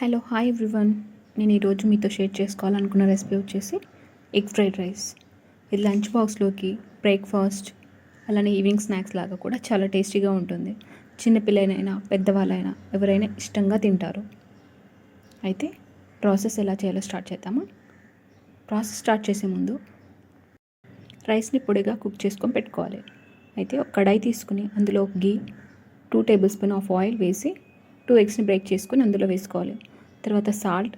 Hello hi everyone. నేను ఈరోజు మీతో షేర్ చేసుకోవాలనుకున్న రెసిపీ వచ్చేసి ఎగ్ ఫ్రైడ్ రైస్. ఇది లంచ్ బాక్స్లోకి బ్రేక్ఫాస్ట్ అలానే ఈవినింగ్ స్నాక్స్ లాగా కూడా చాలా టేస్టీగా ఉంటుంది. చిన్నపిల్లలైనా పెద్దవాళ్ళైనా ఎవరైనా ఇష్టంగా తింటారు. అయితే ప్రాసెస్ ఎలా చేయాలో స్టార్ట్ చేద్దామా? ప్రాసెస్ స్టార్ట్ చేసే ముందు రైస్ని పొడిగా కుక్ చేసుకొని పెట్టుకోవాలి. అయితే ఒక కడాయి తీసుకుని అందులో ghee two tablespoon of oil వేసి టూ ఎగ్స్ని బ్రేక్ చేసుకుని అందులో వేసుకోవాలి. తర్వాత సాల్ట్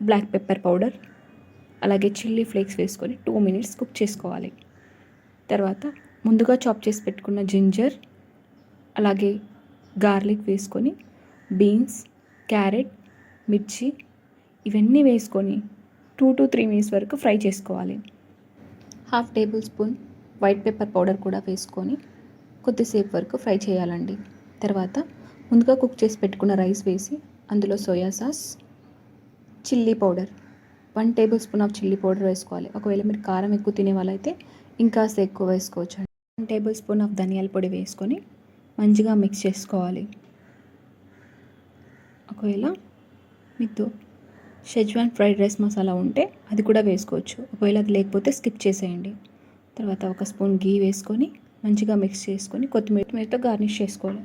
బ్లాక్ పెప్పర్ పౌడర్ అలాగే చిల్లీ ఫ్లేక్స్ వేసుకొని టూ మినిట్స్ కుక్ చేసుకోవాలి. తర్వాత ముందుగా చాప్ చేసి పెట్టుకున్న జింజర్ అలాగే గార్లిక్ వేసుకొని బీన్స్ క్యారెట్ మిర్చి ఇవన్నీ వేసుకొని టూ టు త్రీ మినిట్స్ వరకు ఫ్రై చేసుకోవాలి. Half tablespoon white pepper powder కూడా వేసుకొని కొద్దిసేపు వరకు ఫ్రై చేయాలండి. తర్వాత ముందుగా కుక్ చేసి పెట్టుకున్న రైస్ వేసి అందులో soya sauce chilli powder one tablespoon of chilli powder వేసుకోవాలి. ఒకవేళ మీరు కారం ఎక్కువ తినే వాళ్ళైతే ఇంకాస్త ఎక్కువ వేసుకోవచ్చు అండి. వన్ టేబుల్ స్పూన్ ఆఫ్ ధనియాల పొడి వేసుకొని మంచిగా మిక్స్ చేసుకోవాలి. ఒకవేళ మీకు షెజ్వాన్ ఫ్రైడ్ రైస్ మసాలా ఉంటే అది కూడా వేసుకోవచ్చు. ఒకవేళ అది లేకపోతే స్కిప్ చేసేయండి. తర్వాత ఒక స్పూన్ గీ వేసుకొని మంచిగా మిక్స్ చేసుకొని కొత్తిమీరతో గార్నిష్ చేసుకోవాలి.